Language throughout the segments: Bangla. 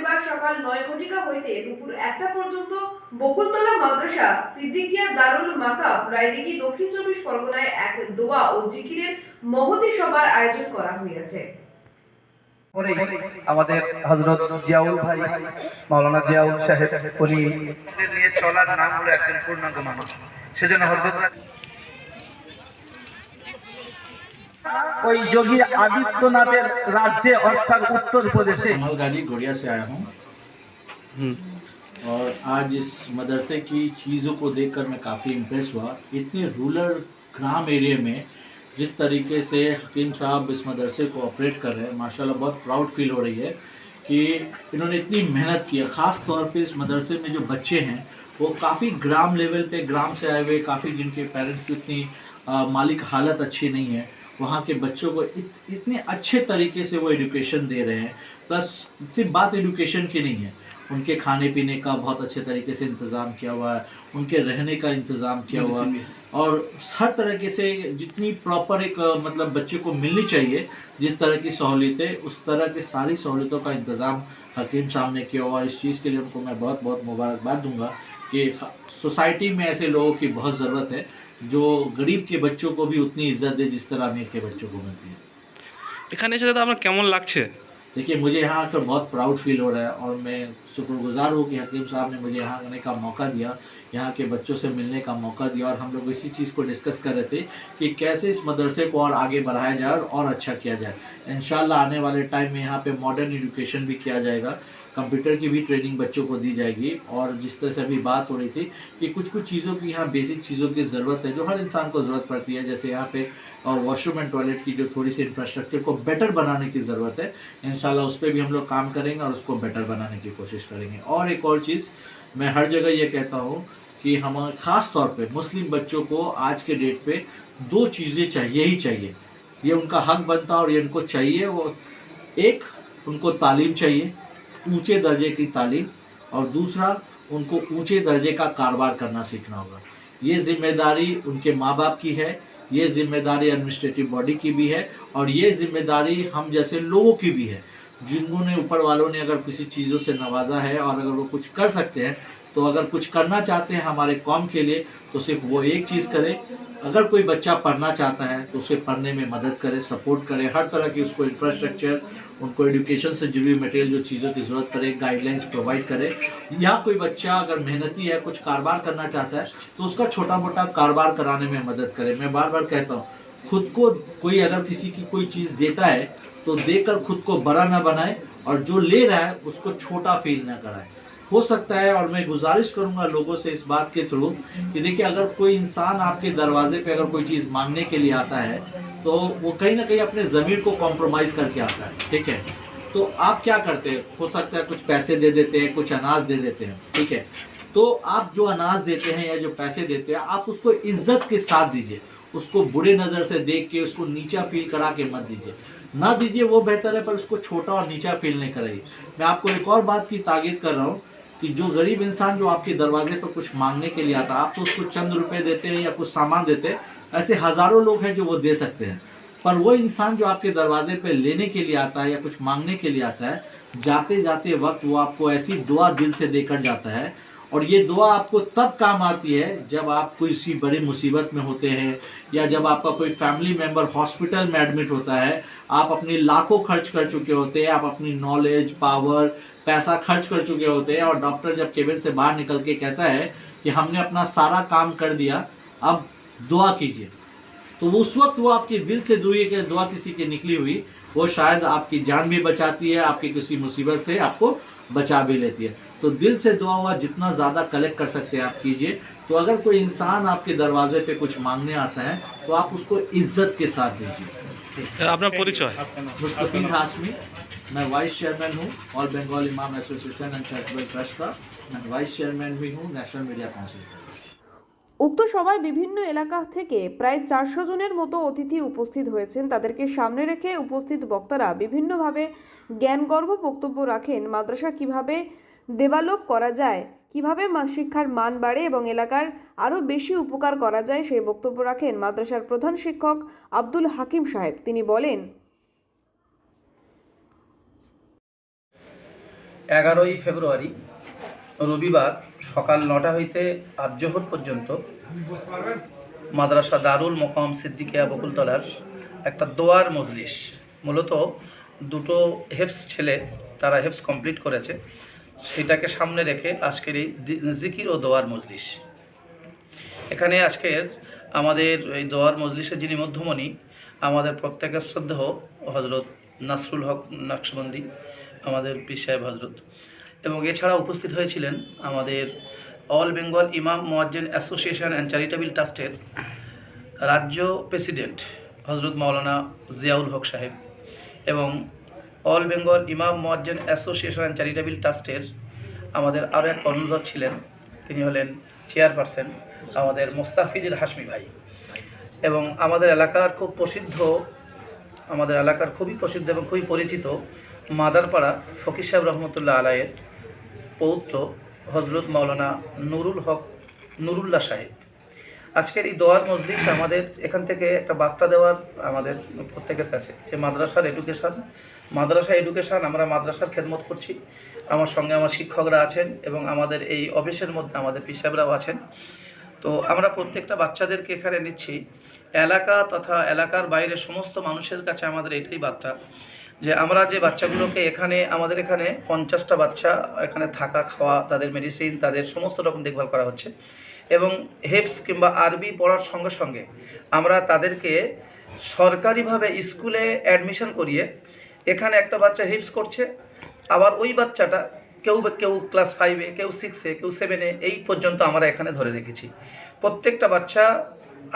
রবিবার সকাল নয় ঘটিকা হইতে দুপুর একটা পর্যন্ত বকুলতলা মাদ্রাসা সিদ্দিকিয়া দারুল মাকাব রায়দিঘি দক্ষিণ চব্বিশ পরগনায় এক দোয়া ও জিকিরের মহতি সভার আয়োজন করা হইয়াছে। আমাদের হজরত জিয়াউল ভাই মাওলানা জিয়াউল সাহেব উনি নিয়ে চলার নাম হলো একজন পূর্ণাঙ্গ মানুষ। সেজন্য হজরত ওই যোগী আদিত্যনাথের রাজ্যে অর্থাৎ উত্তর প্রদেশে कमल गाजी गोड़िया से आया हूँ और आज इस मदरसे की चीज़ों को देखकर मैं काफ़ी इम्प्रेस हुआ इतने रूरल ग्राम एरिया में जिस तरीके से हकीम साहब इस मदरसे को ऑपरेट कर रहे हैं माशाल्लाह बहुत प्राउड फील हो रही है कि इन्होंने इतनी मेहनत की है ख़ास तौर पे इस मदरसे में जो बच्चे हैं वो काफ़ी ग्राम लेवल पे ग्राम से आए हुए काफ़ी जिनके पेरेंट्स की उतनी अ, मालिक हालत अच्छी नहीं है वहाँ के बच्चों को इत, इतने अच्छे तरीके से वो एजुकेशन दे रहे हैं। प्लस सिर्फ़ बात एजुकेशन की नहीं है। उनके खाने पीने का बहुत अच्छे तरीके से इंतज़ाम किया हुआ है। उनके रहने का इंतज़ाम किया हुआ है। और हर तरीके से जितनी प्रॉपर एक मतलब बच्चे को मिलनी चाहिए जिस तरह की सहूलियतें उस तरह की सारी सहूलियतों का इंतज़ाम हकीम साहब ने किया हुआ। इस चीज़ के लिए उनको मैं बहुत बहुत मुबारकबाद दूँगा कि सोसाइटी में ऐसे लोगों की बहुत ज़रूरत है। जो गरीब के बच्चों को भी उतनी इज्जत दे जिस तरह अमीर के बच्चों को मिलती है এখানে এসে দাদা আপনার কেমন লাগছে देखिए मुझे यहाँ आकर बहुत प्राउड फील हो रहा है और मैं शुक्रगुजार हूँ कि हकीम साहब ने मुझे यहाँ आने का मौका दिया यहाँ के बच्चों से मिलने का मौका दिया और हम लोग इसी चीज़ को डिस्कस कर रहे थे कि कैसे इस मदरसे को और आगे बढ़ाया जाए और, और अच्छा किया जाए इन आने वाले टाइम में यहाँ पे मॉडर्न एजुकेशन भी किया जाएगा कंप्यूटर की भी ट्रेनिंग बच्चों को दी जाएगी। और जिस तरह से अभी बात हो रही थी कि कुछ कुछ चीज़ों की यहाँ बेसिक चीज़ों की ज़रूरत है, जो हर इंसान को ज़रूरत पड़ती है। जैसे यहाँ पे और वॉशरूम एंड टॉयलेट की जो थोड़ी सी इंफ्रास्ट्रक्चर को बेटर बनाने की ज़रूरत है। इंशाल्लाह उस पर भी हम लोग काम करेंगे और उसको बेटर बनाने की कोशिश करेंगे। और एक और चीज़ मैं हर जगह ये कहता हूँ कि हम ख़ास तौर पे मुस्लिम बच्चों को आज के डेट पे दो चीज़ें चाहिए ही चाहिए। ये उनका हक बनता है और ये उनको चाहिए वो एक, उनको तालीम चाहिए ऊँचे दर्जे की तालीम और दूसरा, उनको ऊँचे दर्जे का कारोबार करना सीखना होगा। ये ज़िम्मेदारी उनके माँ बाप की है, ये ज़िम्मेदारी एडमिनिस्ट्रेटिव बॉडी की भी है और ये ज़िम्मेदारी हम जैसे लोगों की भी है। जिन्होंने ऊपर वालों ने अगर किसी चीज़ों से नवाजा है और अगर वो कुछ कर सकते हैं तो अगर कुछ करना चाहते हैं हमारे कॉम के लिए तो सिर्फ़ वो एक चीज़ करे। अगर कोई बच्चा पढ़ना चाहता है तो उसे पढ़ने में मदद करे, सपोर्ट करे, हर तरह की उसको इंफ्रास्ट्रक्चर उनको एजुकेशन से जुड़ी मटेरियल जो चीज़ों की ज़रूरत पड़े गाइडलाइंस प्रोवाइड करे। या कोई बच्चा अगर मेहनती है, कुछ कारोबार करना चाहता है तो उसका छोटा मोटा कारोबार कराने में मदद करे। मैं बार बार कहता हूँ, खुद को कोई अगर किसी की कोई चीज़ देता है तो देकर खुद को बड़ा ना बनाए, और जो ले रहा है, उसको छोटा फील ना कराए। हो सकता है और मैं गुजारिश करूँगा लोगों से इस बात के थ्रू कि देखिए, अगर कोई इंसान आपके दरवाजे पे अगर कोई चीज़ मांगने के लिए आता है तो वो कहीं ना कहीं अपने ज़मीर को कॉम्प्रोमाइज़ करके आता है, ठीक है? तो आप क्या करते हैं? हो सकता है कुछ पैसे दे देते हैं, कुछ अनाज दे देते हैं, ठीक है? तो आप जो अनाज देते हैं या जो पैसे देते हैं, आप उसको इज़्ज़त के साथ दीजिए, उसको बुरे नज़र से देख के, उसको नीचा फील करा के मत दीजिए। ना दीजिए, वो बेहतर है, पर उसको छोटा और नीचा फील नहीं कराइए। मैं आपको एक और बात की ताकीद कर रहा हूँ कि जो गरीब इंसान जो आपके दरवाजे पर कुछ मांगने के लिए आता आप तो उसको चंद रुपए देते हैं या कुछ सामान देते हैं, ऐसे हज़ारों लोग हैं जो वो दे सकते हैं। पर वो इंसान जो आपके दरवाजे पे लेने के लिए आता है या कुछ मांगने के लिए आता है जाते जाते वक्त वो आपको ऐसी दुआ दिल से देकर जाता है और ये दुआ आपको तब काम आती है जब आप कोई सी बड़ी मुसीबत में होते हैं या जब आपका कोई फैमिली मेंबर हॉस्पिटल में एडमिट होता है, आप अपनी लाखों खर्च कर चुके होते हैं, आप अपनी नॉलेज, पावर पैसा खर्च कर चुके होते हैं और डॉक्टर जब केबिन से बाहर निकल के कहता है कि हमने अपना सारा काम कर दिया, अब दुआ कीजिए। तो उस वक्त वो आपके दिल से दुआ के दुआ किसी की निकली हुई, वो शायद आपकी जान भी बचाती है, आपकी किसी मुसीबत से आपको बचा भी लेती है। तो दिल से दुआ हुआ जितना ज़्यादा कलेक्ट कर सकते हैं आप कीजिए। तो अगर कोई इंसान आपके दरवाजे पे कुछ मांगने आता है तो आप उसको इज़्ज़त के साथ दीजिए। আপনার পরিচয় मुस्तफीज हाशमी मैं वाइस चेयरमैन हूँ all Bengal imam association and charitable trust का मैं वाइस चेयरमैन भी हूँ नेशनल मीडिया काउंसिल का উক্ত সভায় বিভিন্ন এলাকা থেকে প্রায় চারশো জনের মতো অতিথি উপস্থিত হয়েছেন তাদেরকে সামনে রেখে উপস্থিত বক্তারা বিভিন্নভাবে জ্ঞানগর্ভ বক্তব্য রাখেন মাদ্রাসা কিভাবে ডেভেলপ করা যায়। কীভাবে শিক্ষার মান বাড়ে এবং এলাকার আরও বেশি উপকার করা যায় সেই বক্তব্য রাখেন মাদ্রাসার প্রধান শিক্ষক আব্দুল হাকিম সাহেব। তিনি বলেন, এগারোই ফেব্রুয়ারি, রবিবার সকাল নটা হইতে আট জোহর পর্যন্ত মাদ্রাসা দারুল মোকাম সিদ্দিকিয়া বকুলতলার একটা দোয়ার মজলিস। মূলত দুটো হেফস ছেলে তারা হেফস কমপ্লিট করেছে। সেটাকে সামনে রেখে আজকের এই জিকির ও দোয়ার মজলিস। এখানে আজকের আমাদের এই দোয়ার মজলিসের যিনি মধ্যমণি, আমাদের প্রত্যেকের শ্রদ্ধেহ হজরত নাসরুল হক নকশবন্দি, আমাদের পীর সাহেব হজরত এবং এছাড়া উপস্থিত হয়েছিলেন আমাদের অল বেঙ্গল ইমাম মোয়াজ্জেন অ্যাসোসিয়েশন অ্যান্ড চ্যারিটেবল ট্রাস্টের রাজ্য প্রেসিডেন্ট হজরত মাওলানা জিয়াউল হক সাহেব এবং অল বেঙ্গল ইমাম মোয়াজ্জেন অ্যাসোসিয়েশন অ্যান্ড চ্যারিটেবল ট্রাস্টের আমাদের আরও এক কর্ণধার ছিলেন। তিনি হলেন চেয়ারপারসন আমাদের মোস্তাফিজুল হাসমি ভাই। এবং আমাদের এলাকার খুব প্রসিদ্ধ, আমাদের এলাকার খুবই প্রসিদ্ধ এবং খুবই পরিচিত মাদারপাড়া ফকির সাহেব রহমতুল্লাহ আলায়ের পৌত্র হজরত মাওলানা নুরুল হক, নুরুল্লাহ সাহেব। আজকের এই দোয়ার মজলিস আমাদের এখান থেকে একটা বার্তা দেওয়ার আমাদের প্রত্যেকের কাছে, যে মাদ্রাসার এডুকেশান মাদ্রাসা এডুকেশান আমরা মাদ্রাসার খেদমত করছি। আমার সঙ্গে আমার শিক্ষকরা আছেন এবং আমাদের এই অফিসের মধ্যে আমাদের পিসাবরাও আছেন। তো আমরা প্রত্যেকটা বাচ্চাদেরকে এখানে নিচ্ছি। এলাকা তথা এলাকার বাইরে সমস্ত মানুষের কাছে আমাদের এটাই বার্তা যে আমরা যে বাচ্চাগুলোকে এখানে, আমাদের এখানে পঞ্চাশটা বাচ্চা এখানে থাকা, খাওয়া, তাদের মেডিসিন তাদের সমস্ত রকম দেখভাল করা হচ্ছে। এবং হেফস কিংবা আরবি পড়ার সঙ্গে সঙ্গে আমরা তাদেরকে সরকারিভাবে স্কুলে অ্যাডমিশন করিয়ে এখানে একটা বাচ্চা হিপস করছে, আবার ওই বাচ্চাটা কেউ কেউ ক্লাস ফাইভে কেউ সিক্সে কেউ সেভেনে এই পর্যন্ত আমরা এখানে ধরে রেখেছি। প্রত্যেকটা বাচ্চা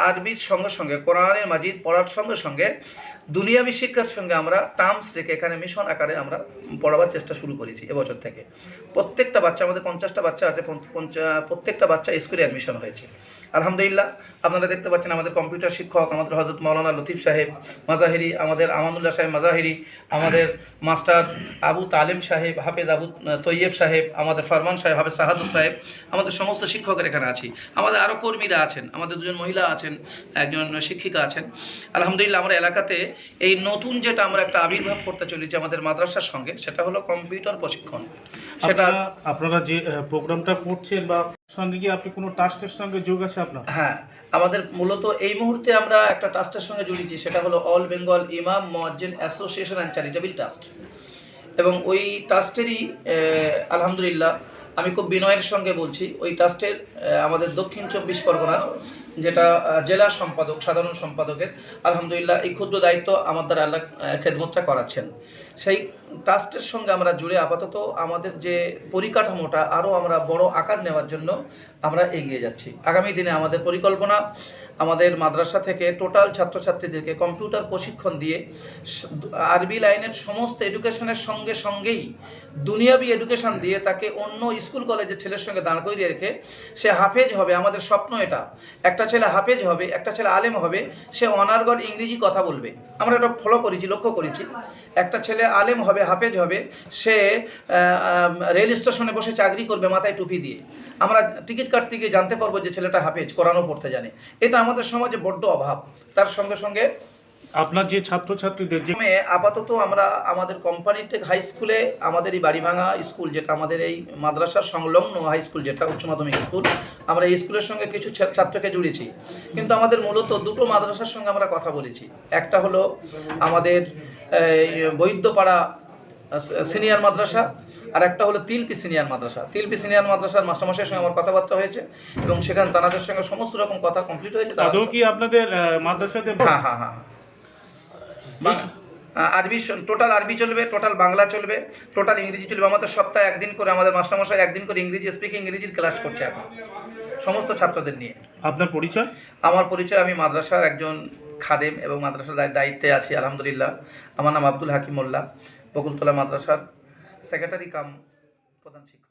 আরবির সঙ্গে সঙ্গে, কোরআনের মাজিদ পড়ার সঙ্গে সঙ্গে, দুনিয়াবি শিক্ষার সঙ্গে আমরা টার্মস রেখে এখানে মিশন আকারে আমরা পড়াবার চেষ্টা শুরু করেছি এবছর থেকে। প্রত্যেকটা বাচ্চা, আমাদের পঞ্চাশটা বাচ্চা আছে প্রত্যেকটা বাচ্চা স্কুলে অ্যাডমিশন হয়েছে। আলহামদুলিল্লাহ, আপনারা দেখতে পাচ্ছেন আমাদের কম্পিউটার শিক্ষক, আমাদের হজরত মাওলানা লতিফ সাহেব মাজাহিরি, আমাদের আমানুল্লাহ সাহেব মাজাহিরি, আমাদের মাস্টার আবু তালিম সাহেব, হাফেজ আবু তৈয়ব সাহেব, আমাদের ফরমান সাহেব, হাফেজ সাহাদুল সাহেব, আমাদের সমস্ত শিক্ষকের এখানে আছি। আমাদের আরও কর্মীরা আছেন, আমাদের দুজন মহিলা আছেন, একজন শিক্ষিকা আছেন। আলহামদুলিল্লাহ, আমরা এলাকাতে এই নতুন যেটা আমরা একটা আবির্ভাব করতে চলেছি আমাদের মাদ্রাসার সঙ্গে, সেটা হলো কম্পিউটার প্রশিক্ষণ। সেটা আপনারা যে প্রোগ্রামটা করছেন বা সঙ্গে কি আপনি কোনো ট্রাস্টের সঙ্গে যোগ আছে আপনার? হ্যাঁ আমাদের মূলত এই মুহূর্তে আমরা একটা ট্রাস্টের সঙ্গে জড়িয়েছি, সেটা হলো অল বেঙ্গল ইমাম মোয়াজ্জেন অ্যাসোসিয়েশন অ্যান্ড চ্যারিটেবল ট্রাস্ট এবং ওই ট্রাস্টেরই আলহামদুলিল্লাহ, আমি খুব বিনয়ের সঙ্গে বলছি, ওই ট্রাস্টের আমাদের দক্ষিণ চব্বিশ পরগনার, যেটা জেলা সম্পাদক, সাধারণ সম্পাদকের, আলহামদুলিল্লাহ, এই ক্ষুদ্র দায়িত্ব আমার দ্বারা আল্লাহ খেদমতটা করাচ্ছেন। সেই ট্রাস্টের সঙ্গে আমরা জুড়ে আপাতত আমাদের যে পরিকাঠামোটা, আরও আমরা বড় আকার নেওয়ার জন্য আমরা এগিয়ে যাচ্ছি। আগামী দিনে আমাদের পরিকল্পনা, আমাদের মাদ্রাসা থেকে টোটাল ছাত্রছাত্রীদেরকে কম্পিউটার প্রশিক্ষণ দিয়ে, আরবি লাইনের সমস্ত এডুকেশনের সঙ্গে সঙ্গেই দুনিয়াবি এডুকেশন দিয়ে তাকে অন্য স্কুল কলেজের ছেলের সঙ্গে দাঁড় করিয়ে রেখে সে হাফেজ হবে। আমাদের স্বপ্ন এটা। একটা ছেলে হাফেজ হবে, একটা ছেলে আলেম হবে, সে অনার্গল ইংরেজি কথা বলবে। আমরা এটা ফলো করেছি, লক্ষ্য করেছি। একটা ছেলে আলেম হবে, হাফেজ হবে, সে রেল স্টেশনে বসে চাকরি করবে মাথায় টুপি দিয়ে। আমরা টিকিট কাটতে গিয়ে জানতে পারব যে ছেলেটা হাফেজ, কোরআনও পড়তে জানে। এটা আমাদের সমাজে বড্ড অভাব। তার সঙ্গে সঙ্গে আপনার যে ছাত্রছাত্রীদের যে আপাতত আমরা আমাদের কোম্পানিটেক হাই স্কুলে আমাদের এই বাড়িভাঙা স্কুল যেটা আমাদের এই মাদ্রাসার সংলগ্ন হাই স্কুল যেটা উচ্চ মাধ্যমিক স্কুল আমরা এই স্কুলের সঙ্গে কিছু ছাত্রকে জুড়েছি। কিন্তু আমাদের মূলত দুটো মাদ্রাসার সঙ্গে আমরা কথা বলেছি। একটা হলো আমাদের এই, বৈদ্যপাড়া সিনিয়র মাদ্রাসা আর একটা হলো তিলপি সিনিয়র মাদ্রাসা। তিলপি সিনিয়র মাদ্রাসার মাস্টারমশাইয়ের সঙ্গে আমার কথাবার্তা হয়েছে এবং সেখানে তাদের সঙ্গে সমস্ত রকম কথা কমপ্লিট হয়েছে। আদৌ কি আপনাদের মাদ্রাসাতে হ্যাঁ হ্যাঁ হ্যাঁ আ- আরবি টোটাল আরবি চলবে টোটাল বাংলা চলবে টোটাল ইংরেজি চলবে। আমাদের সপ্তাহে একদিন করে আমাদের মাস্টারমশাই একদিন করে ইংরেজি স্পিকিং ইংরেজির ক্লাস করছে এখন। সমস্ত ছাত্রদের নিয়ে। আপনার পরিচয়? আমার পরিচয় আমি মাদ্রাসার একজন খাদেম এবং মাদ্রাসার দায়িত্বে আছি আলহামদুলিল্লাহ। আমার নাম আব্দুল হাকিম মোল্লা বকুলতলা মাদ্রাসার সেক্রেটারি কাম প্রধান শিক্ষক।